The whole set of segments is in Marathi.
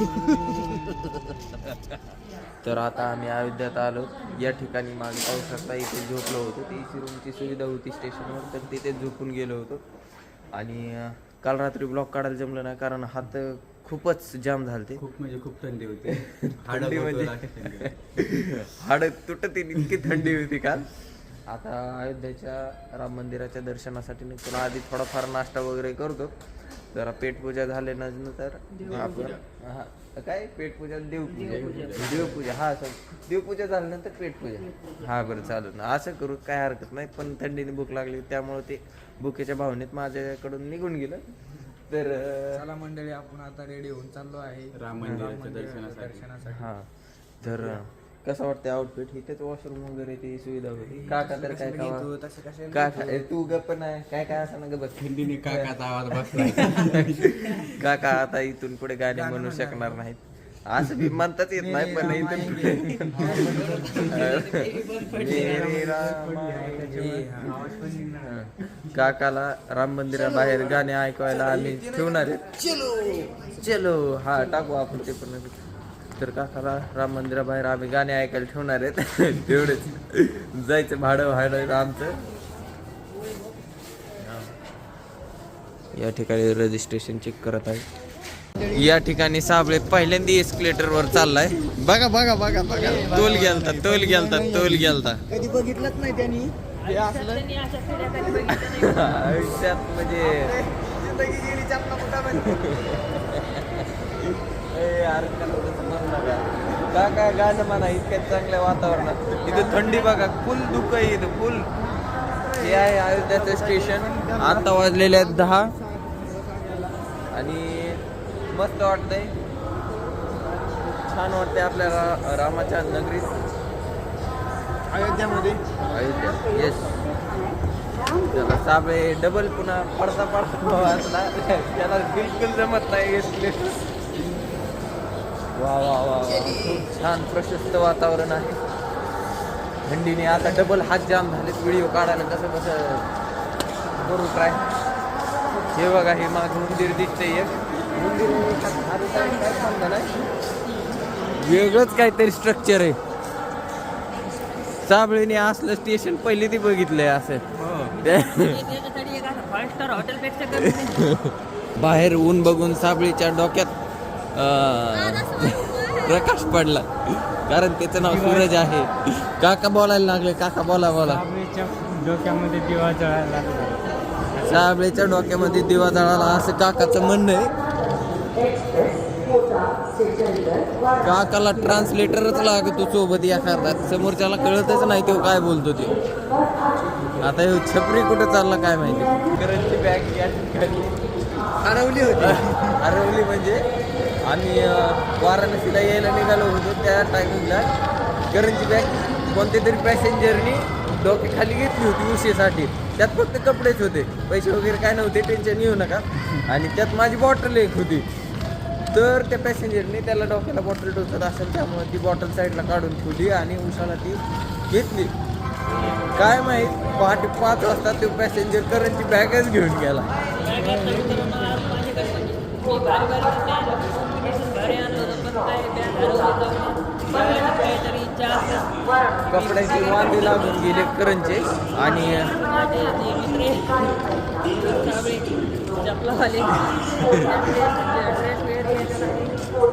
तर आता आम्ही अयोध्यात आलो. या ठिकाणी मागे पाहू शकता इथे झोपलो होतो. ती एसी रूमची सुविधा होती स्टेशनवर तर तिथे झोपून गेलो होतो. आणि काल रात्री ब्लॉक काढायला जमलं नाही कारण हात खूपच जाम झालते. खूप म्हणजे खूप थंडी होती. थंडी म्हणजे हाड तुटत इतकी थंडी होती काल. आता अयोध्याच्या राम मंदिराच्या दर्शनासाठी निघतो. आधी थोडाफार नाश्ता वगैरे करतो. जरा पेटपूजा झाल्यानंतर आपण हा काय? पेटपूजा देवपूजा. देवपूजा. हा सर देवपूजा झाल्यानंतर पेटपूजा. हा बरं चालेल ना. असं करू काय हरकत नाही. पण थंडीने भूक लागली त्यामुळे ते भुकेच्या भावनेत माझ्याकडून निघून गेलं. तर चला मंडळी आपण आता रेडी होऊन चाललो आहे. राम मंदिराच्या दर्शनासाठी. हा. तर कसं वाटतं आउटफिट इथेच वॉशरूम वगैरे ती सुविधा होती. काका तर काय कसे काका ए, तू गप्प नाही. काय काय असं ना ग बघ थंडीने काकाचा आवाज बसला काका आता इथून पुढे गाणे म्हणू शकणार नाहीत. असं बी म्हणताच येत नाही पण इथून पुढे. मेरे. हा. काकाला राम मंदिराबाहेर गाणे ऐकवायला आम्ही ठेवणार आहेत. चलो. चलो. हा टाकू आपण ते पण. तर काकाला राम मंदिराबाहेर आम्ही गाणे ऐकायला ठेवणार आहेत. तेवढेच जायचं भाडं व्हायला आमचं. या ठिकाणी रजिस्ट्रेशन चेक करत आहे. या ठिकाणी साबळे पहिल्यांदा एस्केलेटर वर चाललाय. बघा बघा बघा बघा. तोल गेलता तोल गेलता तोल गेलता. कधी बघितलंच नाही त्यांनी. असलं? आयुष्यात म्हणजे का काय गाणं म्हणा इतक्या चांगल्या वातावरणात? इथं थंडी बघा फुल दुःख आहे इथं फुल. हे आहे अयोध्याचं स्टेशन आता वाजलेले आहेत दहा. आणि मस्त वाटतंय. छान वाटतंय आपल्याला रामाच्या नगरीत. अयोध्यामध्ये? अयोध्या येस त्याला साबळे डबल पुन्हा पडता पडता वाचला त्याला बिलकुल जमत नाही येस वा वा वा वा. खूप छान प्रशस्त वातावरण आहे. थंडीने आता डबल हात जाम झालेत. व्हिडिओ काढायला कसं कसं? करू ट्राय हे बघा हे माग मंदिर दिसतंय एक. मंदिर वेगळंच काहीतरी स्ट्रक्चर आहे. साबळीने असलं स्टेशन पहिली ती बघितलंय असं. नाही. बाहेर ऊन बघून साबळीच्या डोक्यात प्रकाश पडला. कारण त्याचं नाव सूरज आहे. काका बोलायला लागले. काका बोला बोला. डोक्यामध्ये दिवा जळायला लागला. साबळेच्या डोक्यामध्ये दिवा जळाला. असं काकाचं म्हणणं आहे. काकाला ट्रान्सलेटरच लागतो सोबत एखादा. समोरच्याला कळतच नाही तो काय बोलतो ते. आता हे छपरी कुठं चालला काय माहिती? करंटची बॅग या ठिकाणी हरवली होती. हरवली म्हणजे? आम्ही वाराणसीला यायला निघालो होतो त्या टायमिंगला करंजी बॅग कोणत्या तरी पॅसेंजरनी डोके खाली घेतली होती उशीसाठी. त्यात फक्त कपडेच होते. पैसे वगैरे काय नव्हते टेन्शन येऊ नका. आणि त्यात माझी बॉटल एक होती. तर त्या पॅसेंजरने त्याला डोक्याला बॉटल टोचत असेल त्यामुळे ती बॉटल साईडला काढून ठेवली आणि उशाला ती घेतली. काय माहीत पहाटे पाच वाजता तो पॅसेंजर करंजी बॅगच घेऊन गेला. कपड्याची वांदे लागून गेले करंचे आणि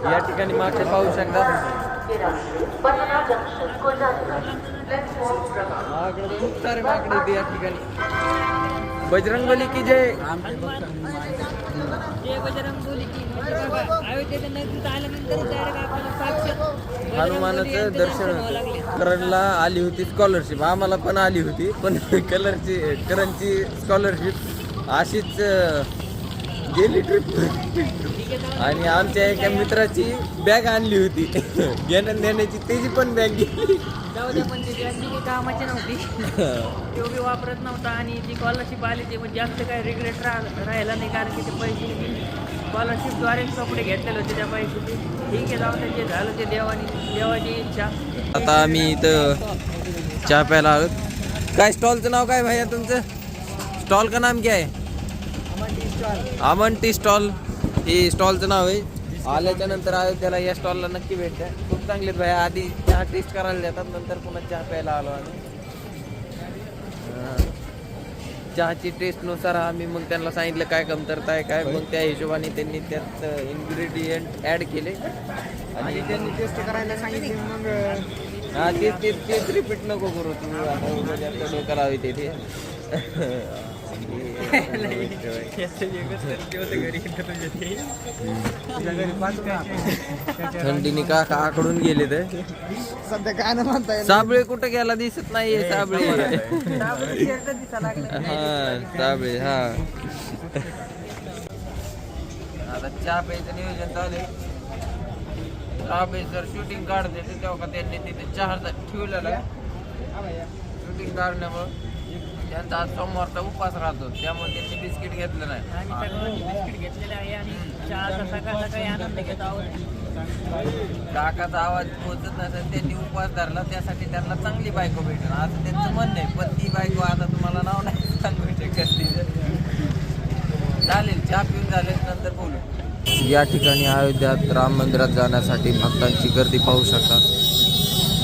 या ठिकाणी मागचे पाहू शकता माकडे खूप सारे माकडे या ठिकाणी. बजरंगबली की जय? जय बजरंग म्हणजे अयोध्येच्या नगरीत आल्यानंतर direct आपल्याला साक्षात बजरंग बोली हनुमानाचं यांचं दर्शन व्हावं लागले. करणला आली होती स्कॉलरशिप आम्हाला पण आली होती पण कलरची करणची स्कॉलरशिप अशीच अं, गेली ट्रिप आणि आमच्या एका मित्राची बॅग आणली होती. घेण्या देण्याची त्याची पण बॅग गेली. जाऊ द्या पण ती बॅग कामाची नव्हती. तो बी वापरत नव्हता आणि जी स्कॉलरशिप आली ते म्हणजे जास्त काही रिग्रेट राहिला नाही कारण की ते पैसे स्कॉलरशिपद्वारे कपडे घेतलेले होते त्या पैशाचे. ठीक आहे जाऊ द्या, जे झालं ते देवानी देवाची इच्छा. आता आम्ही इथं चहा प्यायला आलो काय स्टॉलचं नाव काय भैया तुमचं? स्टॉल का नाम क्या? है अमन टी स्टॉल. हे स्टॉलचं नाव आहे. आल्याच्यानंतर अयोध्याला या स्टॉलला नक्की भेटत्या खूप चांगले भाई आधी चहा टेस्ट करायला देतात नंतर पुन्हा चहा प्यायला आलो आम्ही. चहाची टेस्टनुसार आम्ही मग त्यांना सांगितलं काय कमतरता आहे काय मग त्या हिशोबाने त्यांनी त्यात इन्ग्रेडियंट ॲड केले. आणि त्यांनी टेस्ट करायला सांगितली मग हा तेच तेच तेच रिपीट नको करू तू आता उगाच जास्त डोकं लावी तिथे थंडीने का आकडून गेले तर सध्या काय ना म्हणता येईल साबळे कुठं गेला दिसत नाहीये साबळे. हा साबळे हा. आता चहा प्यायचं नियोजन चालू चहा प्यायचं शूटिंग काढते तेव्हा त्यांनी तिथे चहा ठेवलेला. शूटिंग काढण्यामुळं त्यांचा आज सोमवारचा उपास राहतो त्यामुळे त्यांनी बिस्किट घेतलं नाही. आम्ही सगळ्यांनी बिस्किट घेतलेले आहे आणि चहाचा सकाळ सकाळी आनंद घेत आहोत. काकाचा आवाज पोहोचत नसेल त्यांनी उपवास धरला त्यासाठी त्यांना चांगली बायको भेटेल असं त्यांचं म्हणणं आहे पण ती बायको आता तुम्हाला नाव नाही सांगू शकत. चालेल चहा पिऊन झाले नंतर बोलू. या ठिकाणी अयोध्यात राम मंदिरात जाण्यासाठी भक्तांची गर्दी पाहू शकता.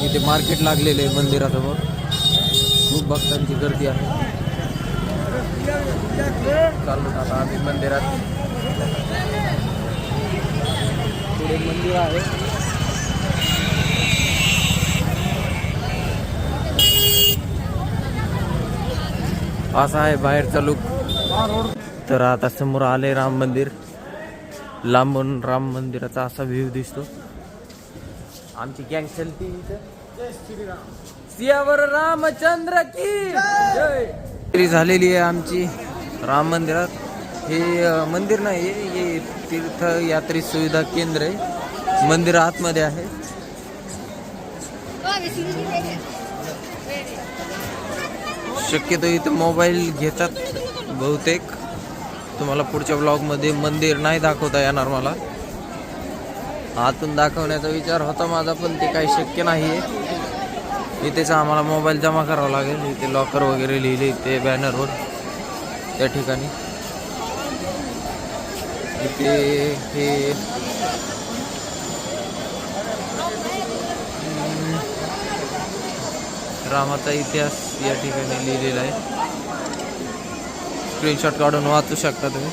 इथे मार्केट लागलेले आहे मंदिरासमोर. खूप भक्तांची गर्दी आहे. चालू आता आम्ही मंदिरात. पुढे मंदिर आहे. असा आहे बाहेरचा लुक तर आता समोर आले राम मंदिर. लांबून राम मंदिराचा असा व्ह्यू दिसतो. आमची गँग चलती इथं. सियावर रामचंद्र की जय. झालेली आहे आमची राम मंदिरात. हे मंदिर नाही आहे हे तीर्थ यात्री सुविधा केंद्र आहे. मंदिर आतमध्ये आहे. शक्यतो इथं मोबाईल घेतात बहुतेक. तुम्हाला पुढच्या ब्लॉगमध्ये मंदिर नाही दाखवता येणार मला. आतून दाखवण्याचा विचार होता माझा पण ते काही शक्य नाही आहे इथेच आम्हाला मोबाईल जमा करावा लागेल. इथे लॉकर वगैरे लिहिले इथे बॅनरवर त्या ठिकाणी. इथे हे. हम्म, रामाचा इतिहास या लिहिलेला आहे. स्क्रीनशॉट काढून वाचू शकता तुम्ही.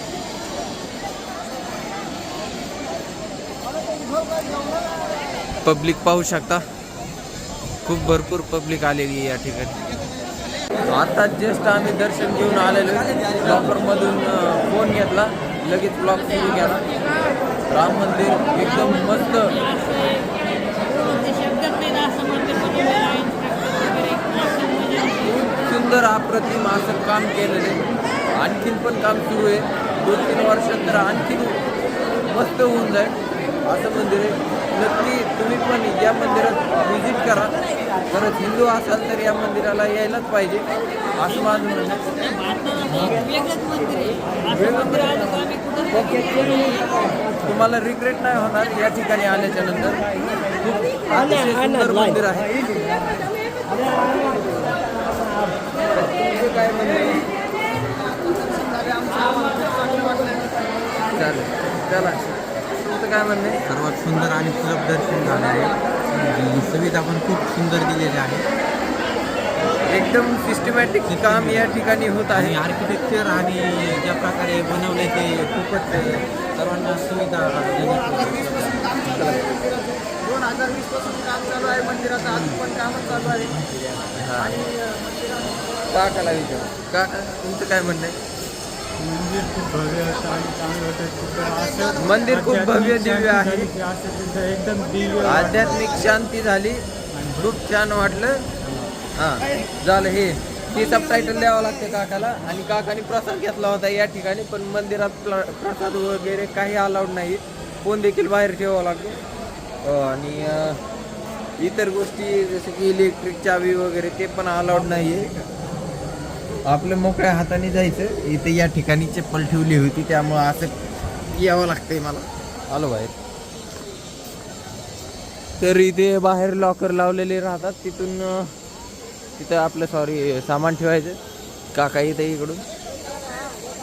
पब्लिक पाहू शकता. खूप भरपूर पब्लिक आलेली आहे या ठिकाणी. आता जस्ट आम्ही दर्शन घेऊन आलेलो लॉकरमधून फोन घेतला. लगेच ब्लॉग सुरू केला. राम मंदिर एकदम मस्त. खूप सुंदर अप्रतिम असं काम केलेलं आहे. आणखीन पण काम सुरू आहे. दोन तीन वर्षात तर आणखीन मस्त होऊन जाईल. असं मंदिर आहे. नक्की तुम्ही पण या मंदिरात व्हिजिट करा. खरंच हिंदू असाल तर या मंदिराला यायलाच पाहिजे असं माझं म्हणणं तुम्हाला रिग्रेट नाही होणार या ठिकाणी आल्याच्यानंतर. खूप अतिशय सुंदर मंदिर आहे. काय म्हणणं चालेल. चला. तुमचं काय म्हणणे सर्वात सुंदर आणि सुलभ दर्शन झालं आहे. सुविधा पण खूप सुंदर दिलेली आहे. एकदम सिस्टमॅटिक काम या ठिकाणी होत आहे. आर्किटेक्चर आणि ज्या प्रकारे बनवले ते खूपच सर्वांना सुविधा दोन हजार वीसपासून काम चालू आहे मंदिराचं अजून पण कामच चालू आहे आणि विचार काका तुमचं काय म्हणणं आहे? मंदिर खूप भव्य होतं आणि चांगलं होतं खूप असं मंदिर खूप भव्य दिव्य आहे. असं तिथं एकदम दिव्य आध्यात्मिक शांती झाली खूप छान वाटलं. हां झालं हे. ते सबटायटल द्यावं लागते काकाला. आणि काकाने प्रसाद घेतला होता या ठिकाणी पण मंदिरात प्र- प्रसाद वगैरे काही अलाउड नाही. फोन देखील बाहेर ठेवावा लागतो. अं, आणि अं, इतर गोष्टी जसं की इलेक्ट्रिक चावी वगैरे ते पण अलाउड नाही आहे आपल्या मोकळ्या हाताने जायचं. इथे या ठिकाणी चप्पल ठेवली होती त्यामुळं असं यावं लागतंय मला. आलो बाहेर. तर इथे बाहेर लॉकर लावलेले राहतात तिथून तिथं आपलं सॉरी सामान ठेवायचं. काका इथे इकडून.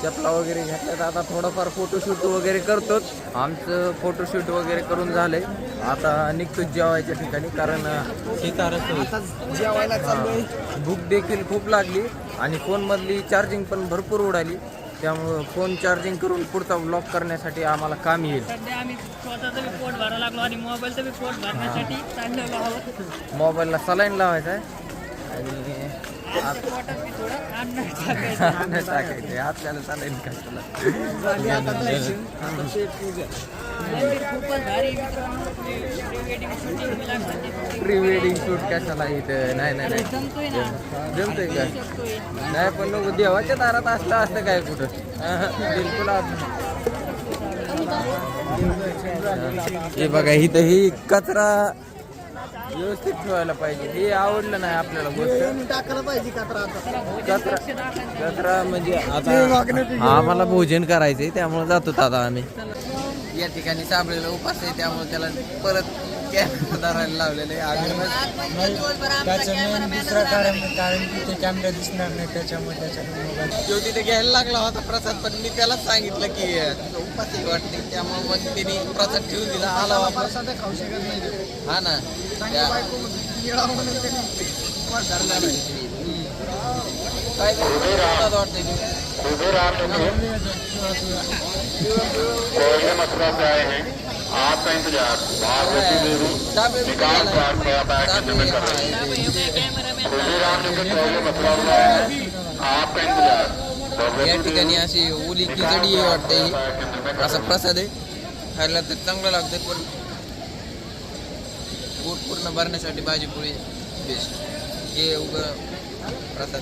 चपला वगैरे घेतल्यात. आता थोडंफार फोटोशूट वगैरे करतो आमचं फोटोशूट वगैरे करून झालंय. आता निघतो जेवायच्या ठिकाणी कारण सीतारस होईल. आता जेवायला चाललोय. भूक देखील खूप लागली आणि फोनमधली चार्जिंग पण भरपूर उडाली. त्यामुळं फोन चार्जिंग करून पुढचा ब्लॉक करण्यासाठी आम्हाला काम येईल. सध्या आम्ही स्वतःचं बी पोट भरायला लागलो आणि मोबाईलचं बी पोट भरण्यासाठी चाललेलो आहोत. मोबाईलला सलाईन लावायचा आहे. आणि टाकायचं आपल्याला भारी मित्रांनो प्री वेडिंग शूट कशाला इथं? नाही नाही नाही. जमतोय का? नाही पण नको देवाच्या दारात असलं असतं काय कुठं? बिलकुल हे बघा इथं ही कचरा व्यवस्थित ठेवायला पाहिजे. हे आवडलं नाही आपल्याला गोष्ट. टाकायला पाहिजे कात्रा आता. कचरा कचरा म्हणजे आता आम्हाला भोजन करायचंय त्यामुळे जातो आता आम्ही. या ठिकाणी साबळेला उपास आहे त्यामुळे त्याला परत कॅमेरा धरायला लावलेले आहे. त्याचं मेन दुसरं कारण कारण की ते कॅमेरा दिसणार नाही त्याच्यामुळे त्याच्याकडे मोबाईल तो तिथे घ्यायला लागला होता प्रसाद पण मी त्यालाच सांगितलं की उपास आहे वाटते. त्यामुळे मग तिने प्रसाद ठेवून दिला. आला वापस. प्रसाद खाऊ शकत नाही. हा ना। चांगली त्या- बायको निळा म्हणून त्यांनी उपवास धरला नाही काय करतात वाटतंय तुम्ही? कोयले मथुरा से आए हैं आपका इंतजार। भागवती देवी साबळे कुठे निकाल गेला? प्राप्त हुआ पैकेज में कर रही है। कॅमेरामॅन श्री राम जी के कोयले मथुरा से आए हैं आपका इंतजार। या ठिकाणी अशी ओली खिचडी आहे वाटते ही असा प्रसाद आहे खायला तर चांगलं लागतं पण पोट पूर्ण भरण्यासाठी भाजी पोळी बेस्ट हे उग प्रसाद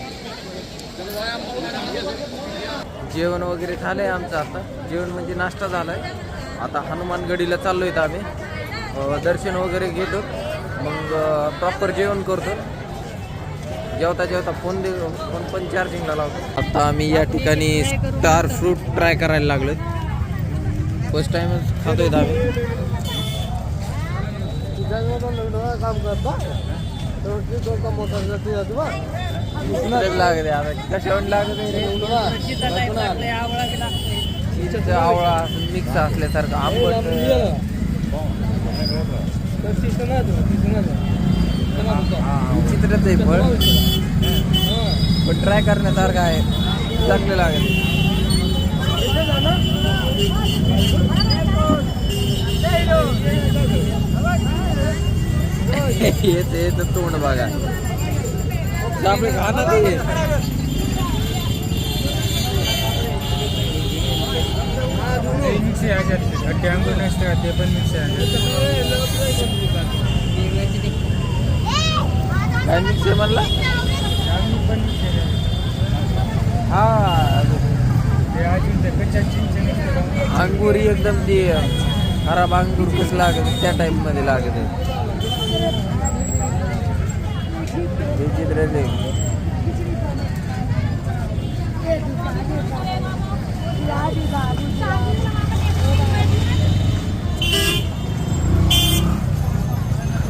जेवण वगैरे झालंय आमचं आता. जेवण म्हणजे नाश्ता झालाय. आता हनुमानगडीला चाललो आहेत आम्ही दर्शन वगैरे घेतो. मग प्रॉपर जेवण करतो. जेवता जेवता फोन दे फोन पण चार्जिंगला लावतो. आता आम्ही या ठिकाणी स्टार फ्रूट ट्राय करायला लागलो फर्स्ट टाइमच खातोय आम्ही. काम करता तर मोटर लागत आता कशावर लागत आवळा बी लागतोय आवळा मिक्स असल्यासारखं आंबट विचित्रच आहे फळ पण ट्राय करण्यासारखं आहे. चांगलं लागेल. येत येत तोंड बघा. आपले खाणं ते मिक्स आहे. टँगो नसते ते पण मिक्स आहे काय मिक्स आहे म्हणला? पण मिक्स आहे हा. ते अजून ते कच्च्या चिंच नसतं एकदम ती खराब अंगूर कसं लागत त्या टाईपमध्ये लागत. आहे विचित्र ते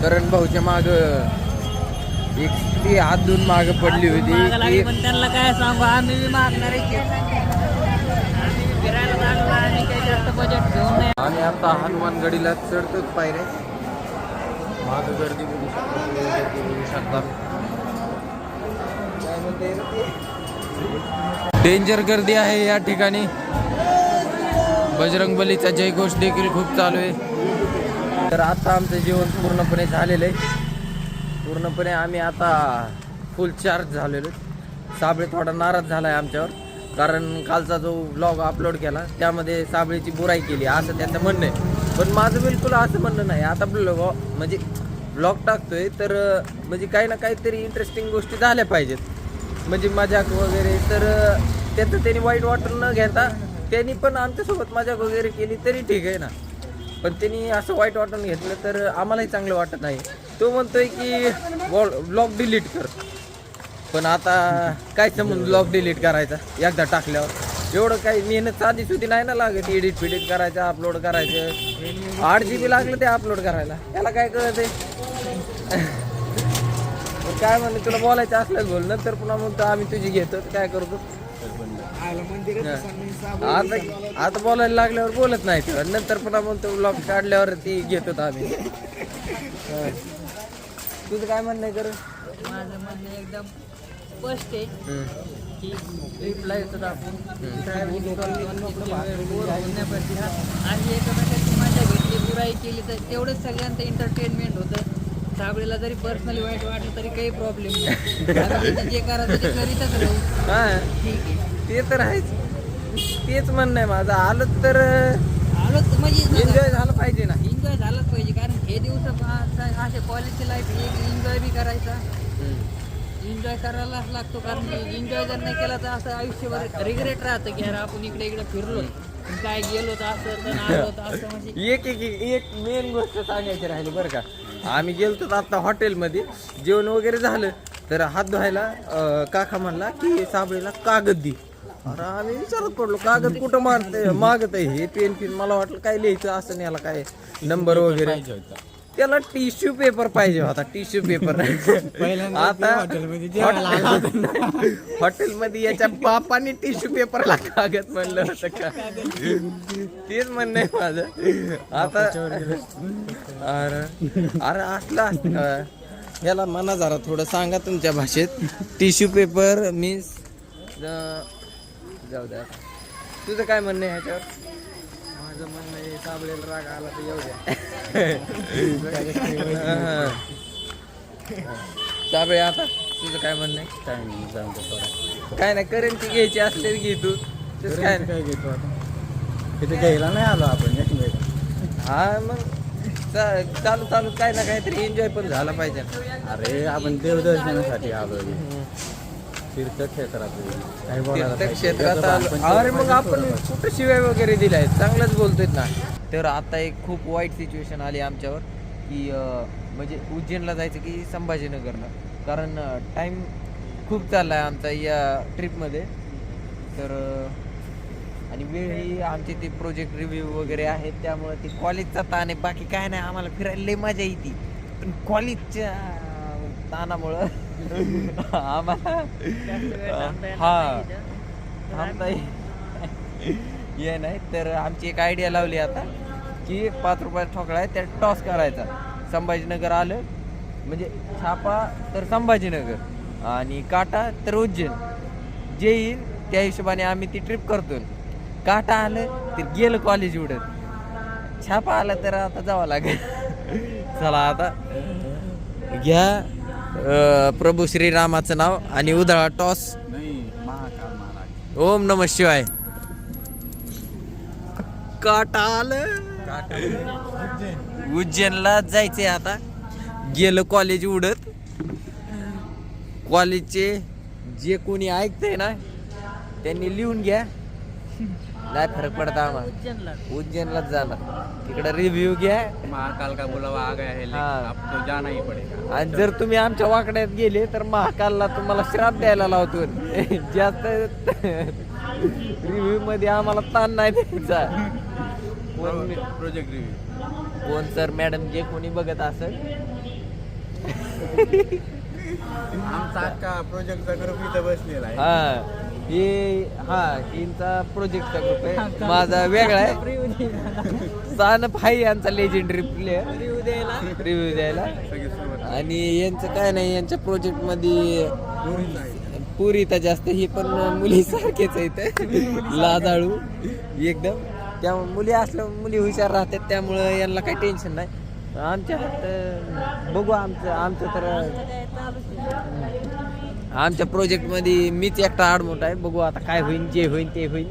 करण भाऊच्या माग एक ती हात धुवून माग पडली होती. पण त्यांना काय सांगू आम्ही बी मागणार फिरायला लागलो आम्ही काही जास्त बजेट घेऊन नाही आम्ही आता हनुमानगडीला चढतोच पायरे माग गर्दी बघू शकता गर्दी बघू शकता? डेंजर गर्दी आहे या ठिकाणी. बजरंगबलीचा जयघोष देखील खूप चालू आहे. तर आता आमचं जेवण पूर्णपणे झालेलं आहे. पूर्णपणे आम्ही आता फुल चार्ज झालेलो साबळे थोडा नाराज झाला आहे आमच्यावर. कारण कालचा जो ब्लॉग अपलोड केला त्यामध्ये साबळेची बुराई केली असं त्याचं म्हणणं आहे. पण माझं बिलकुल असं म्हणणं नाही. आता ब्लॉग म्हणजे ब्लॉग टाकतोय तर म्हणजे काही ना काहीतरी इंटरेस्टिंग गोष्टी झाल्या पाहिजेत. म्हणजे मजाक वगैरे तर त्याचं त्यांनी वाईट वाटून न घेता त्यांनी पण आमच्यासोबत मजाक वगैरे केली तरी ठीक आहे ना. पण त्यांनी असं वाईट वाटून घेतलं तर आम्हालाही चांगलं वाटत नाही. तो म्हणतोय की ब्लॉग डिलीट कर. पण आता काय समजून ब्लॉग डिलीट करायचा? एकदा टाकल्यावर. एवढं काही मेहनत साधी सुधी नाही ना लागत एडिट फिडिट करायचं अपलोड करायचं. आठ जी बी लागलं ते अपलोड करायला. त्याला काय कळत काय म्हणलं तुला बोलायचं असलं बोल नंतर पुन्हा म्हणतो आम्ही तुझी घेतो. तर काय करतो? आता. आता बोलायला लागल्यावर बोलत नाही ते. नंतर पुन्हा म्हणतो ब्लॉग काढल्यावर ती घेतो आम्ही. तुझं काय म्हणणं कर माझं म्हणणं एकदम स्पष्ट आहे. की ट्रिपला येतो आपण आणि एकमेकांची मजा घेतली बुराई केली तर तेवढंच सगळ्यांचं एंटरटेनमेंट होतं. साबळेला जरी पर्सनली वाईट वाटलं तरी काही प्रॉब्लेम नाही. जे करायचं ते करीतच राहू. हा ठीक आहे. ते तर आहेच. तेच म्हणणं आहे माझं. आलं तर आलो तर म्हणजे एन्जॉय झालं पाहिजे ना. एन्जॉय झालंच पाहिजे. कारण हे दिवस असे कॉलेजची लाईफ एक एन्जॉय बी करायचा. एन्जॉय करायलाच लागतो. कारण एन्जॉय जर नाही केला तर असं आयुष्यभर रिग्रेट राहतं की यार आपण इकडे इकडे फिरलो. काय गेलो तर असं तर आलो तर असं म्हणजे एक एक- एक मेन गोष्ट सांगायची राहिली बरं का. आम्ही गेलतो आता हॉटेलमध्ये. जेवण वगैरे झालं तर हात धुवायला काका म्हणला की साबळीला कागद दे. अरे आम्ही विचारत पडलो कागद कुठं मारते मागत आहे हे? पेन पिन मला वाटलं काय लिहायचं असं नाही याला काय नंबर वगैरे. त्याला टिश्यू पेपर पाहिजे होता टिश्यू पेपर. आता हॉटेलमध्ये याच्या बापाने टिश्यू पेपरला कागद म्हणलं होतं का? तेच म्हणणं आहे माझं. आता अरे अरे असलं. याला म्हणा जरा थोडं सांगा तुमच्या भाषेत. टिश्यू पेपर मीन्स जाऊ द्या. तुझं काय म्हणणं आहे ह्याच्यावर साबळेला राग आला तर येऊ द्या. आता तुझं काय म्हणणं आहे? काय नाही सांगतो थोडा. काय नाही करंटी घ्यायची असले घे तू. तसं काय नाही. काय घेतो आता? तिथे घ्यायला नाही आलो आपण एकमेक हा मग चा- चालू चालू काय ना काहीतरी एन्जॉय पण झाला पाहिजे. अरे आपण देवदर्शनासाठी आलो तीर्थक्षेत्रात काय बोलायला पाहिजे? तीर्थक्षेत्रात त्याचं आलो. बालपण अरे मग आपण कुठं शिवाय वगैरे दिलाय? चांगलंच बोलतोय ना. तर आता एक खूप वाईट सिच्युएशन आली आमच्यावर की अं, म्हणजे उज्जैनला जायचं की संभाजीनगरला. कारण टाईम खूप चालला आहे आमचा या ट्रिपमध्ये तर अं, आणि वेळ ही आमचे ते प्रोजेक्ट रिव्ह्यू वगैरे आहेत त्यामुळे ते कॉलेजचा ताण आहे. बाकी काय नाही आम्हाला फिरायला लई मजा येते. पण कॉलेजच्या ताणामुळं आम्हाला हा. नाही थांबता ये- नाही. तर आमची एक आयडिया लावली आता की एक पाच रुपयाचा ठोकळा आहे त्यात टॉस करायचा. संभाजीनगर आलं म्हणजे छापा तर संभाजीनगर आणि काटा तर उज्जैन. जे येईल त्या हिशोबाने आम्ही ती ट्रिप करतो काटा आलं तर गेलं कॉलेज उडत. छापा आला तर आता जावं लागेल. चला आता. घ्या. प्रभू श्रीरामाचं नाव आणि उधळा टॉस. ओम नम शिवाय. काटाल. उज्जैनला जायचंय आता. गेलं कॉलेज उडत. कॉलेजचे जे कोणी ऐकतंय ना त्यांनी लिहून घ्या. नाही फरक पडता आम्हाला. उज्जैनला उज्जैनलाच जाणार. तिकडे रिव्ह्यू घ्या. महाकाल का बुलावा आ गया है लेकिन हाँ। अब तो जाना ही पड़ेगा. आणि जर तुम्ही आमच्या वाकड्यात गेले तर महाकालला तुम्हाला श्राप द्यायला लावतो. जास्त रिव्ह्यू मध्ये आम्हाला ताण नाही द्यायचा. प्रोजेक्ट रिव्ह्यू कोण सर मॅडम जे कोणी बघत असेल. आमचा अख्खा प्रोजेक्टचा ग्रुप इथं बसलेला आहे. हा हे हिंचा प्रोजेक्टचा ग्रुप आहे. माझा वेगळा आहे. सानप हाय यांचा लेजेंडरी प्लेअर रिव्ह्यू द्यायला. आणि यांचं काय नाही यांच्या प्रोजेक्टमध्ये पुरी तर जास्त ही पण मुली सारखेच आहेत लाजाळू एकदम. त्यामुळे मुली असल्या मुली हुशार राहतात त्यामुळं यांना काही टेन्शन नाही. आमच्या हात बघू आमचं आमचं तर आमच्या प्रोजेक्टमध्ये मीच एकटा आडमोठा आहे. बघू आता काय होईल जे होईल ते होईल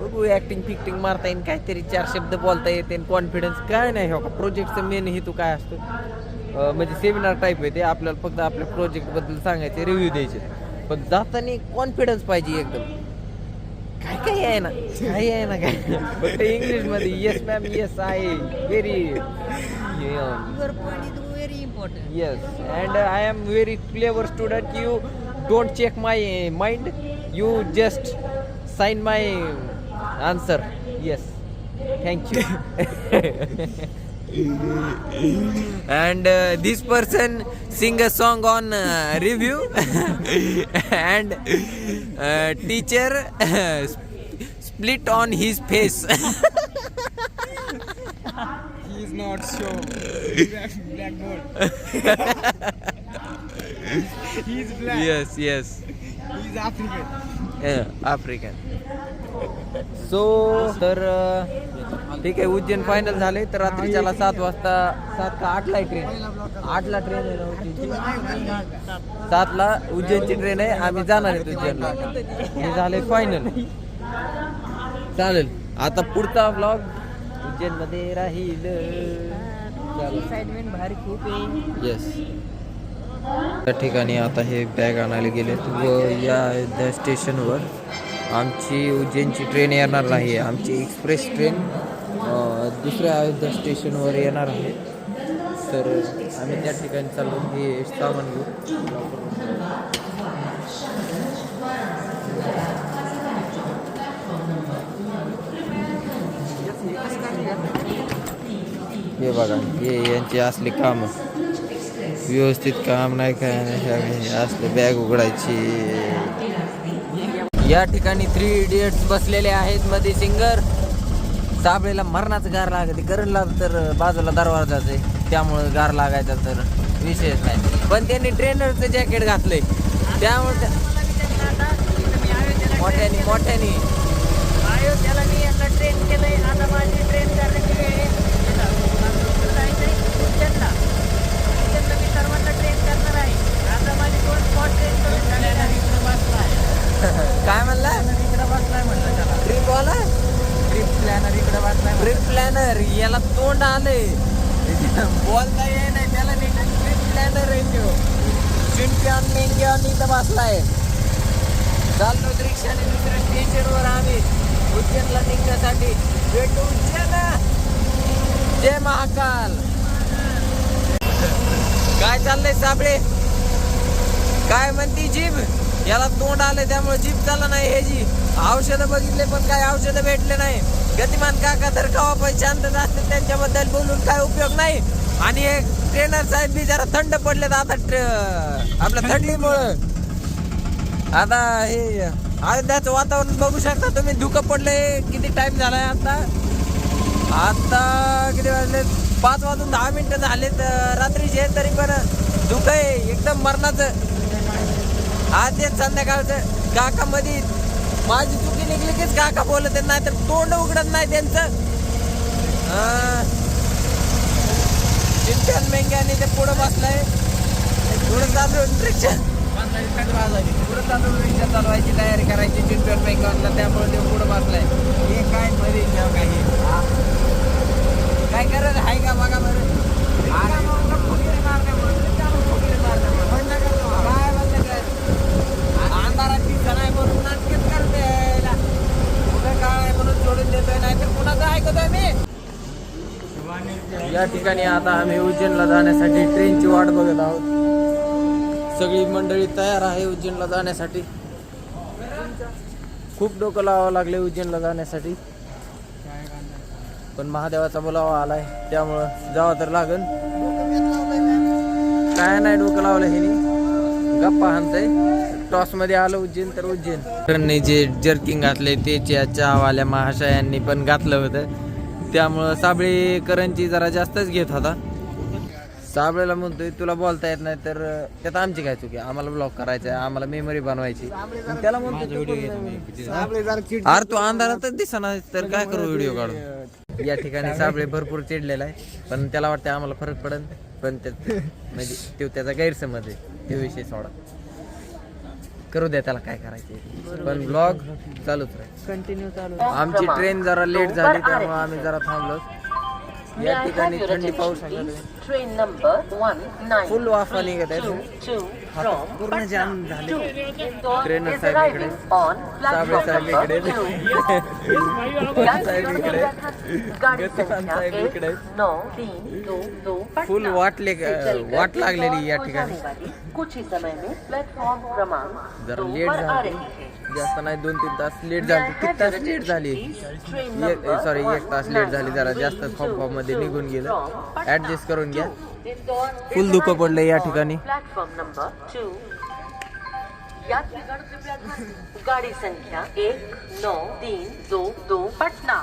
बघू ऍक्टिंग फिक्टिंग मारता येईल काहीतरी चार शब्द बोलता येते कॉन्फिडन्स काय नाही हो का? प्रोजेक्टचं मेन हेतू काय असतो? म्हणजे सेमिनार टाईप आहे ते आपल्याला फक्त आपल्या प्रोजेक्टबद्दल सांगायचे रिव्ह्यू द्यायचे. पण जाताना कॉन्फिडन्स पाहिजे एकदम. काय काय आहे ना? काय आहे ना काय? फक्त इंग्लिशमध्ये येस मॅम येस आहे very important. Yes, and uh, I am very clever student. You don't check my mind. You just sign my answer. Yes, thank you. and uh, this person sing a song on uh, review and uh, teacher split on his face He is not sure. Black, blackboard. he is black. yes yes. He is African. African so तर अ, ठीक आहे उज्जैन फायनल झाले. तर रात्रीच्याला सात वाजता सात का आठला आहे ट्रेन आठला ट्रेन आहे ना उज्जैनची. सातला उज्जैनची ट्रेन आहे. आम्ही जाणार आहेत उज्जैनला. हे झाले फायनल चालेल. आता पुढचा ब्लॉग उज्जैनमध्ये राहील. एक्साइटमेंट भारी खूप आहे. येस त्या ठिकाणी आता हे बॅग आणायला गेलेत व या स्टेशनवर आमची उज्जैनची ट्रेन येणार नाही आमची एक्सप्रेस ट्रेन दुसऱ्या अयोध्या स्टेशनवर येणार आहे. तर आम्ही त्या ठिकाणी चाललो. हे सामान घेऊ हे बघा हे यांची असली कामं. व्यवस्थित काम नाही काय नाही असले बॅग उघडायची. या ठिकाणी थ्री इडियट्स बसलेले आहेत मध्ये सिंगर साबळेला मरणाचं गार लागते. करणला तर बाजूला दरवाजाच आहे. त्यामुळं गार लागायचा तर विषयच नाही. पण त्यांनी ट्रेनरचं जॅकेट घातलंय. त्यामुळे त्या- मोठ्यानी मोठ्यानी. अयोध्याला मी यांना ट्रेन केलंय. आता माझी ट्रेन करण्याची वेळ मी सर्वांना ट्रेन करणार आहे. आता माझी दोन स्पॉट ट्रेन करून झालेला काय म्हणला? इकडे बसलाय म्हणलं त्याला. ट्रिप वाला? ट्रिप प्लॅनर इकडे बसलाय ट्रिप प्लॅनर याला तोंड आले बोलता ये नाही त्याला ट्रिप प्लॅनर आहे तो. चिंट्यान मेंग्यान इथं बसलाय. चाललो रिक्षाने दुसऱ्या स्टेशनवर आम्ही. उज्जैनला निघण्यासाठी. भेटू उज्जैन जय महाकाल. काय चाललंय साबळे काय म्हणती जीभ? याला तोंड आले त्यामुळे जीभ चालला नाही हे जी. औषधं बघितले पण काय औषधं भेटले नाही. गतिमान काका तर कवा पण शांत असते त्यांच्याबद्दल बोलून काय उपयोग नाही. आणि हे ट्रेनर साहेब बी जरा थंड पडलेत आता आपल्या थंडीमुळं. आता हे अयोध्याचं वातावरण बघू शकता तुम्ही. धुकं पडले किती टाइम झालाय आता? आता किती वाजले पाच वाजून दहा मिनिटं झाले तर रात्रीचे तरी पण धुकं आहे एकदम मरणाचं. आज ते संध्याकाळचं काकामध्ये माझी चुकी निघली कीच काका बोलत नाही तर तोंड उघडत नाही त्यांचं. चिंतन मेंग्याने ते पुढं बसलंय. पुढं चालू रिक्षा पुढं चालू रिक्षा चालवायची तयारी करायची चिंतन मेंग्याला त्यामुळे ते पुढं बसलाय. हे काय मध्ये काही काय करत आहे का बघा बरं काय म्हणलं फुगीर मारण्यामुळे, त्याला फुगीर मारण्यामुळे. काय म्हणलं काय? अंधारात दिसत नाही म्हणून नाटकेच करते कुठं काय म्हणून सोडून देतोय नाही तर कुणाचं ऐकतोय मी या ठिकाणी आता आम्ही उज्जैनला जाण्यासाठी ट्रेनची वाट बघत आहोत. सगळी मंडळी तयार आहे उज्जैनला जाण्यासाठी. खूप डोकं लावावं लागले उज्जैनला जाण्यासाठी. पण महादेवाचा बोलावा आलाय त्यामुळं जावं तर लागन. काय नाही डोकं लावलं हे गप्पा हाणतंय. टॉसमध्ये आलं उज्जैन तर उज्जैन. जे जर्किंग घातले ते चहावाल्या महाशयांनी पण घातलं होतं. त्यामुळं साबळेकरांची जरा जास्तच घेत होता साबळेला म्हणतोय तुला बोलता येत नाही तर त्यात आमची काय चुकी आहे? आम्हाला ब्लॉक करायचा आहे आम्हाला मेमरी बनवायची. मग त्याला म्हणतो अरे तू अंधारातच दिसना तर काय करू व्हिडिओ काढून? या ठिकाणी साबळे भरपूर चिडलेला आहे पण त्याला वाटतं आम्हाला फरक पडेल पण त्यात म्हणजे तो त्याचा गैरसमज आहे. तो विषय सोडा. करू द्या त्याला काय करायचे पण ब्लॉग चालूच राहील. कंटिन्यू चालू आमची ट्रेन जरा लेट झाली त्यामुळे आम्ही जरा थांबलो. या ठिकाणी थंडी number one nine Full वाफा निघत आहे. पूर्ण जाम झाले. साहेब इकडे. साबळे साहेब इकडे. साहेब इकडे. साहेब इकडे. फुल वाटले वाट लागलेली या ठिकाणी. जरा लेट झाली. जास्त नाही दोन तीन तास लेट झाली. किती तास लेट झाली? सॉरी एक तास लेट झाली. जरा जास्त फॉर्म फॉर्ममध्ये निघून गेलं. ऍडजस्ट करून घ्या. फुल दुखं पडलं या ठिकाणी. Platform number two. दें। गाड़ी संख्या एक नौ तीन दो दो पटना.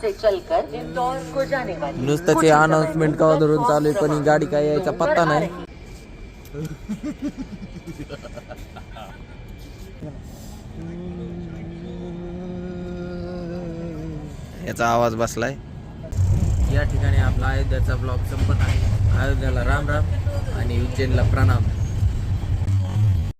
से चलकर इंदौर को जाने वाली. नुसतं कुछ ते समय अनाउन्समेंट कवा धरून चालू आहे पण ही गाडी काय यायचा पत्ता नाही. याचा आवाज बसलाय. या ठिकाणी आपला अयोध्याचा ब्लॉग संपत आहे. अयोध्याला राम राम आणि उज्जैनला प्रणाम.